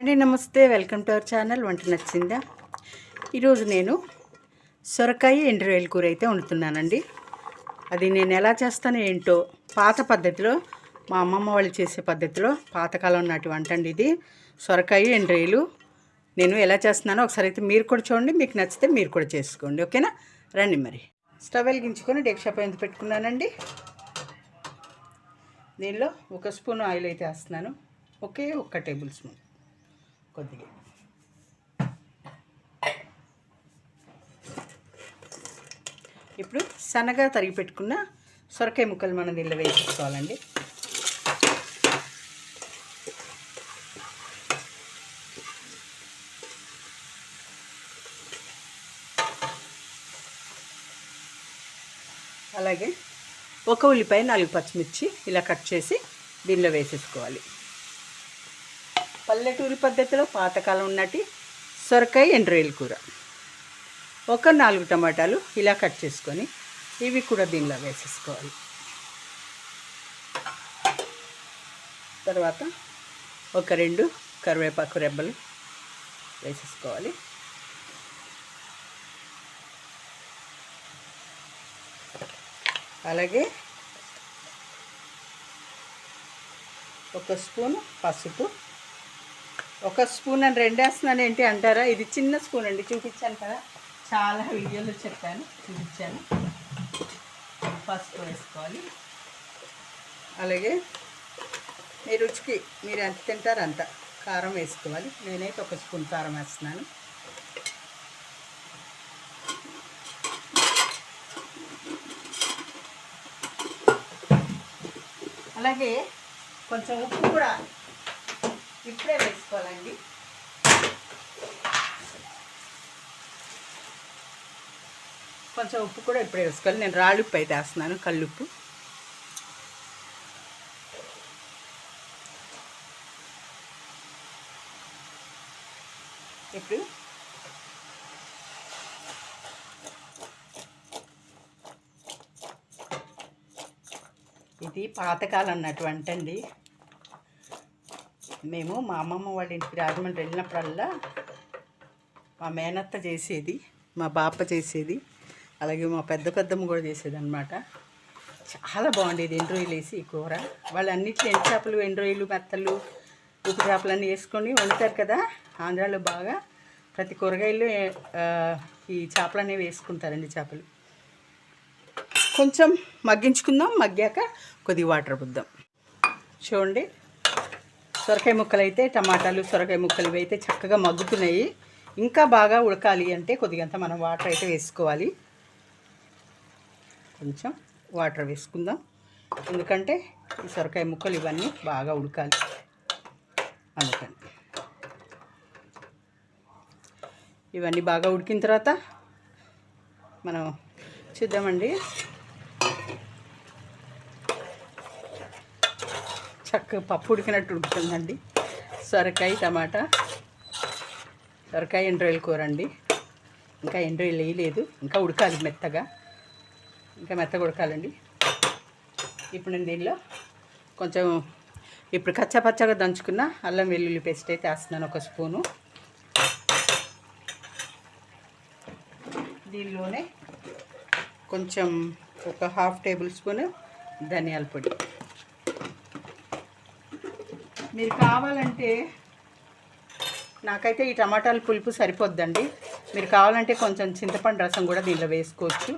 అండి నమస్తే. Welcome to our channel వంట నచ్చిందా? ఈరోజు నేను సొరకాయ ఎండ్రవేలు కూర అయితే వండుతున్నానండి. అది నేను ఎలా చేస్తానో ఏంటో పాత పద్ధతిలో మా అమ్మమ్మ వాళ్ళు చేసే పద్ధతిలో పాతకాలం నాటి వంట అండి ఇది. సొరకాయ ఎండ్రవేలు నేను ఎలా చేస్తున్నానో ఒకసారి అయితే మీరు కూడా చూడండి మీకు నచ్చితే మీరు కూడా చేసుకోండి. ఓకేనా? రండి మరి. స్టవ్ వెలిగించుకొని డెక్షా పైన పెట్టుకున్నానండి? దీనిలో ఒక స్పూన్ ఆయిల్ అయితే వేస్తున్నాను. ఒకే ఒక్క టేబుల్ స్పూన్. కొద్దిగా. ఇప్పుడు సన్నగా తరిగి పెట్టుకున్న సొరకాయ ముక్కలు మనం దీనిలో వేసుకోవాలండి అలాగే ఒక ఉల్లిపాయ నాలుగు పచ్చిమిర్చి ఇలా కట్ చేసి దీనిలో వేసేసుకోవాలి. పల్లెటూరి పద్ధతిలో పాతకాలం ఉన్నటి సొరకాయ ఎండ్రాయిల్ కూర. ఒక నాలుగు టమాటాలు ఇలా కట్ చేసుకొని ఇవి కూడా దీనిలో వేసేసుకోవాలి. తర్వాత ఒక రెండు కరివేపాకు రెబ్బలు వేసేసుకోవాలి. అలాగే ఒక స్పూను పసుపు ఒక స్పూన్ అని రెండేస్తున్నాను ఏంటి అంటారా? ఇది చిన్న స్పూన్ అండి చూపించాను కదా. చాలా వీడియోలో చెప్పాను చూపించాను. పసుపు వేసుకోవాలి. అలాగే మీ రుచికి మీరు ఎంత తింటారో అంత కారం వేసుకోవాలి. నేనైతే ఒక స్పూన్ కారం వేస్తున్నాను. అలాగే కొంచెం ఉప్పు కూడా ఇప్పుడే వేసుకోవాలండి. కొంచెం ఉప్పు కూడా ఇప్పుడే వేసుకోవాలి. నేను రాళ్ళు ఉప్పు అయితే వేస్తున్నాను కల్లుప్పు ఇప్పుడు ఇది పాతకాలం అన్నటువంటి అండి మేము మా అమ్మమ్మ వాళ్ళ ఇంటికి రాజమండ్రి వెళ్ళినప్పుడల్లా మా మేనత్త చేసేది మా బాప చేసేది అలాగే మా పెద్ద పెద్దమ్మ కూడా చేసేది అనమాట చాలా బాగుండేది ఎండు రొయ్యలు వేసి ఈ కూర. వాళ్ళు అన్నిట్లో ఎండు చేపలు ఎండు రొయ్యలు మెత్తలు ఉప్పు చేపలు అన్నీ వేసుకొని వండుతారు కదా ఆంధ్రాలో బాగా. ప్రతి కూరగాయలు ఈ చేపలు అనేవి వేసుకుంటారండి చేపలు. కొంచెం మగ్గించుకుందాం మగ్గాక కొద్దిగా వాటర్ పుద్దాం. చూడండి. సొరకాయ ముక్కలు అయితే టమాటాలు సొరకాయ ముక్కలు ఇవి అయితే చక్కగా మగ్గుతున్నాయి. ఇంకా బాగా ఉడకాలి అంటే కొద్దిగంత మనం వాటర్ అయితే వేసుకోవాలి. కొంచెం వాటర్ వేసుకుందాం. ఎందుకంటే ఈ సొరకాయ ముక్కలు ఇవన్నీ బాగా ఉడకాలి. అందుకని. ఇవన్నీ బాగా ఉడికిన తర్వాత మనం చూద్దామండి. చక్కగా పప్పు ఉడికినట్టు ఉడుకుతుందండి సొరకాయ టమాటా. సొరకాయ ఎండ్రాయిల్ కూర అండి. ఇంకా ఎండ్రాయిల్ వేయలేదు. ఇంకా ఉడకాలి మెత్తగా. ఇంకా మెత్తగా ఉడకాలండి. ఇప్పుడు నేను దీనిలో కొంచెం ఇప్పుడు కచ్చపచ్చగా దంచుకున్న అల్లం వెల్లుల్లి పేస్ట్ అయితే వేస్తున్నాను ఒక స్పూను. దీనిలోనే కొంచెం ఒక హాఫ్ టేబుల్ స్పూన్ ధనియాల పొడి. మీరు కావాలంటే నాకైతే ఈ టమాటాల పులుపు సరిపోద్దండి. మీరు కావాలంటే కొంచెం చింతపండు రసం కూడా దీనిలో వేసుకోవచ్చు.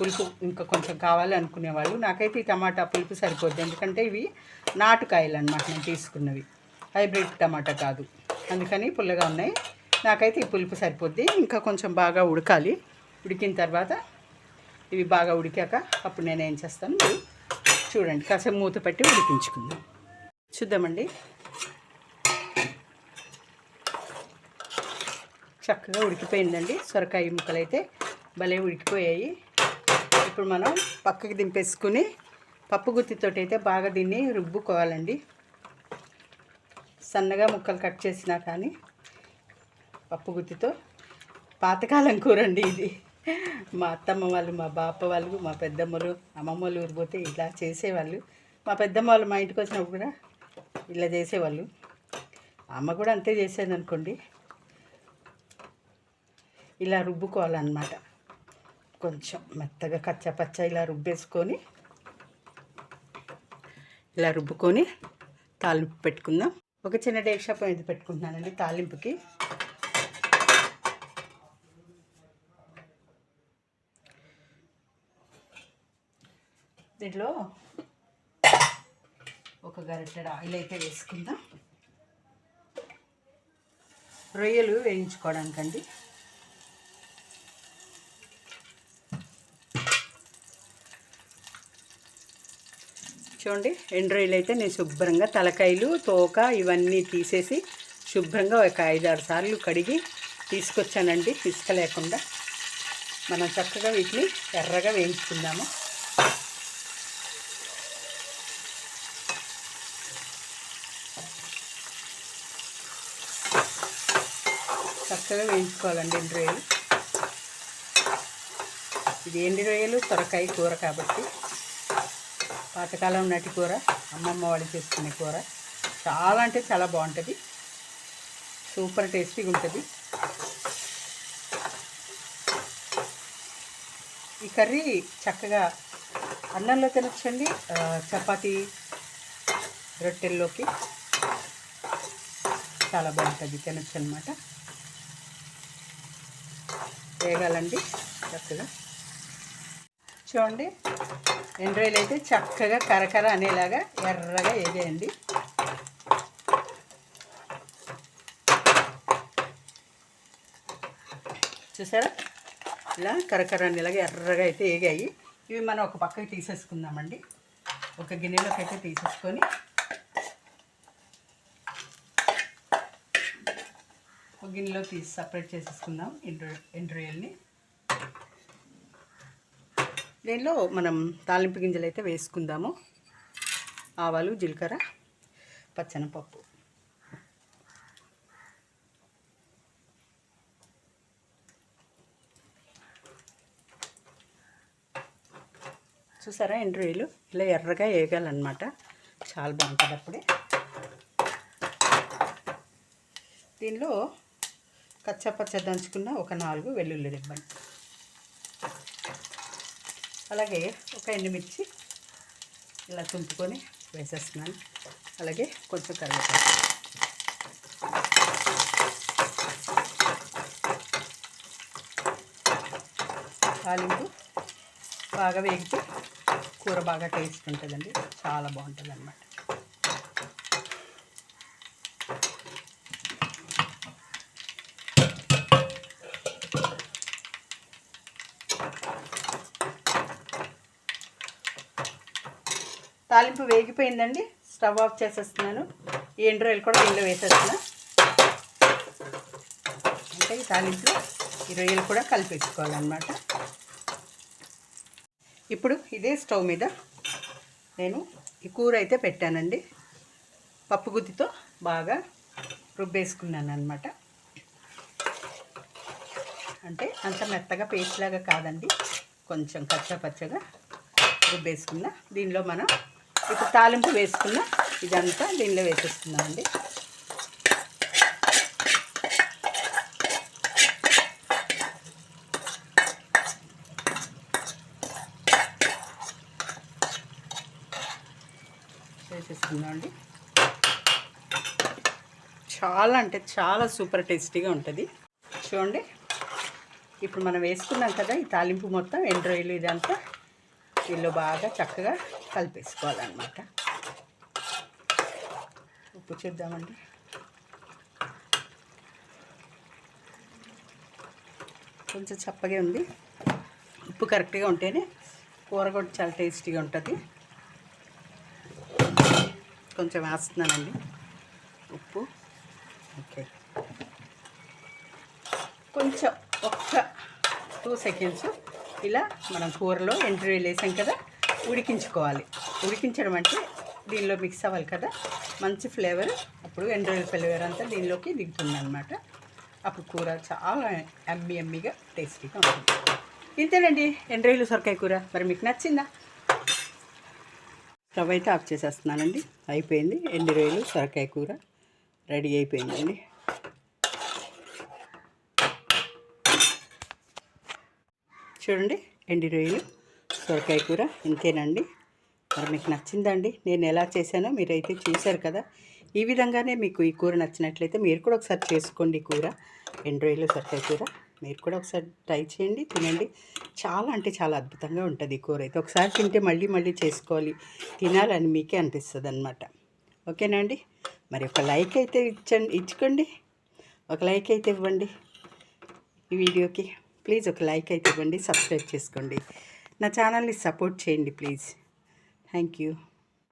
పులుపు ఇంకా కొంచెం కావాలి అనుకునేవాళ్ళు నాకైతే ఈ టమాటా పులుపు సరిపోద్ది. ఎందుకంటే ఇవి నాటుకాయలు అనమాట నేను తీసుకున్నవి. హైబ్రిడ్ టమాటా కాదు. అందుకని పుల్లగా ఉన్నాయి. నాకైతే ఈ పులుపు సరిపోద్ది. ఇంకా కొంచెం బాగా ఉడకాలి. ఉడికిన తర్వాత ఇవి బాగా ఉడికాక అప్పుడు నేను ఏం చేస్తాను? మీరు చూడండి. కాసేపు మూత పెట్టి ఉడికించుకుందాం. చూద్దామండి. చక్కగా ఉడికిపోయిందండి. సొరకాయ ముక్కలు అయితే భలే ఉడికిపోయాయి. ఇప్పుడు మనం పక్కకి దింపేసుకుని పప్పు గుత్తితోటి అయితే బాగా దీన్ని రుబ్బుకోవాలండి. సన్నగా ముక్కలు కట్ చేసినా కానీ పప్పు గుత్తితో పాతకాలం కూర అండి ఇది. మా అత్తమ్మ వాళ్ళు మా బాప వాళ్ళు మా పెద్దమ్మలు అమ్మమ్మ వాళ్ళు ఇలా చేసేవాళ్ళు. మా పెద్దమ్మ వాళ్ళు మా ఇంటికి వచ్చినప్పుడు కూడా ఇలా చేసేవాళ్ళు. అమ్మ కూడా అంతే చేసేది అనుకోండి. ఇలా రుబ్బుకోవాలన్నమాట. కొంచెం మెత్తగా కచ్చా పచ్చ ఇలా రుబ్బేసుకొని ఇలా రుబ్బుకొని తాలింపు పెట్టుకుందాం. ఒక చిన్న డేక్షా ఇది పెట్టుకుంటున్నానండి తాలింపుకి. దీంట్లో ఒక గరిటెడ ఆయిల్ అయితే వేసుకుందాం. రొయ్యలు వేయించుకోవడానికండి. చూడండి ఎండు రొయ్యలు అయితే నేను శుభ్రంగా తలకాయలు తోక ఇవన్నీ తీసేసి శుభ్రంగా ఒక ఐదారు సార్లు కడిగి తీసుకొచ్చానండి ఇసుక లేకుండా. మనం చక్కగా వీటిని ఎర్రగా వేయించుకుందాము. చక్కగా వేయించుకోవాలండి ఎండు రొయ్యలు. ఇది ఎండు రొయ్యలు? సొరకాయ కూర కాబట్టి. పాతకాలం నాటి కూర అమ్మమ్మ వాళ్ళు చేసుకునే కూర. చాలా అంటే చాలా బాగుంటుంది. సూపర్ టేస్టీగా ఉంటుంది. ఈ కర్రీ చక్కగా అన్నంలో తినచ్చండి. చపాతి చపాతీ రొట్టెల్లోకి. చాలా బాగుంటుంది తినచ్చు అనమాట వేగాలండి. చక్కగా. చూడండి ఎండ్రాయిలు అయితే చక్కగా కరకర అనేలాగా ఎర్రగా వేగేయండి. చూసారా? ఇలా కరకర అనేలాగా ఎర్రగా అయితే వేగాయి. ఇవి మనం ఒక పక్కకి తీసేసుకుందామండి. ఒక గిన్నెలోకి అయితే తీసేసుకొని గిన్నెలో తీసి సపరేట్ చేసేసుకుందాం ఎండ్రు ఎండ్రాయిల్ని. దీనిలో మనం తాలింపు గింజలు అయితే వేసుకుందాము. ఆవాలు జీలకర్ర పచ్చనపప్పు. చూసారా ఎండ్రాయిలు? ఇలా ఎర్రగా వేగాలన్నమాట. చాలా బాగుంటుంది అప్పుడే. దీనిలో కచ్చపచ్చ దంచుకున్న ఒక నాలుగు వెల్లుల్లి రిబ్బన్ అలాగే ఒక ఎండుమిర్చి ఇలా తుంపుకొని వేసేస్తున్నాను. అలాగే కొంచెం కరివేపాకు. తాలింపు బాగా వేగితే కూర బాగా టేస్ట్ ఉంటుందండి. చాలా బాగుంటుంది అన్నమాట తాలింపు వేగిపోయిందండి. స్టవ్ ఆఫ్ చేసేస్తున్నాను. ఈ ఎండు రొయ్యలు కూడా దీనిలో వేసేస్తున్నా. అంటే ఈ తాలింపులో ఈ రొయ్యలు కూడా కలిపెట్టుకోవాలన్నమాట ఇప్పుడు ఇదే స్టవ్ మీద నేను ఈ కూర అయితే పెట్టానండి. పప్పు గుత్తితో బాగా రుబ్బేసుకున్నాను అనమాట అంటే అంత మెత్తగా పేస్ట్ లాగా కాదండి. కొంచెం కచ్చా పచ్చగా రుబ్బేసుకున్న. దీనిలో మనం ఇప్పుడు తాలింపు వేసుకున్న ఇదంతా దీనిలో వేసేసుకుందామండి. వేసేసుకుందామండి. చాలా అంటే చాలా సూపర్ టేస్టీగా ఉంటుంది. చూడండి. ఇప్పుడు మనం వేసుకున్నాం కదా ఈ తాలింపు మొత్తం ఎండ్రాయిల్ ఇదంతా. దీనిలో బాగా చక్కగా కలిపేసుకోవాలన్నమాట. ఉప్పు చూద్దామండి. కొంచెం చప్పగా ఉంది. ఉప్పు కరెక్ట్గా ఉంటేనే కూర కూడా చాలా టేస్టీగా ఉంటుంది. కొంచెం వేస్తున్నానండి. ఉప్పు. ఓకే. కొంచెం ఒక్క టూ సెకండ్స్ ఇలా మనం కూరలో ఎంట్రీ వేసాం కదా. ఉడికించుకోవాలి. ఉడికించడం అంటే దీనిలో మిక్స్ అవ్వాలి కదా? మంచి ఫ్లేవర్. అప్పుడు ఎండ్రాయిల్ ఫ్లేవర్ అంతా దీనిలోకి దిగుతుంది అనమాట అప్పుడు కూర చాలా అమ్మి అమ్మిగా టేస్టీగా ఉంటుంది. ఇంతేనండి ఎండ్రాయిలు సొరకాయ కూర. మరి మీకు నచ్చిందా? స్టవ్ అయితే ఆఫ్ చేసేస్తున్నానండి. అయిపోయింది ఎండు రొయ్యలు సొరకాయ కూర. రెడీ అయిపోయిందండి. చూడండి ఎండి రొయ్యలు సొరకాయ కూర ఇంతేనండి. మరి మీకు నచ్చిందండి నేను ఎలా చేశానో మీరైతే చూశారు కదా. ఈ విధంగానే మీకు ఈ కూర నచ్చినట్లయితే మీరు కూడా ఒకసారి చేసుకోండి కూర. రెండు రోజులు సొరకాయ కూర. మీరు కూడా ఒకసారి ట్రై చేయండి తినండి. చాలా అంటే చాలా అద్భుతంగా ఉంటుంది ఈ కూర అయితే. ఒకసారి తింటే మళ్ళీ మళ్ళీ చేసుకోవాలి తినాలని మీకే అనిపిస్తుంది అనమాట ఓకేనండి? మరి ఒక లైక్ అయితే ఇచ్చండి ఇచ్చుకోండి. ఒక లైక్ అయితే ఇవ్వండి ఈ వీడియోకి. ప్లీజ్ ఒక లైక్ అయితే ఇవ్వండి సబ్స్క్రైబ్ చేసుకోండి. నా ఛానల్ని సపోర్ట్ చేయండి ప్లీజ్. Thank you.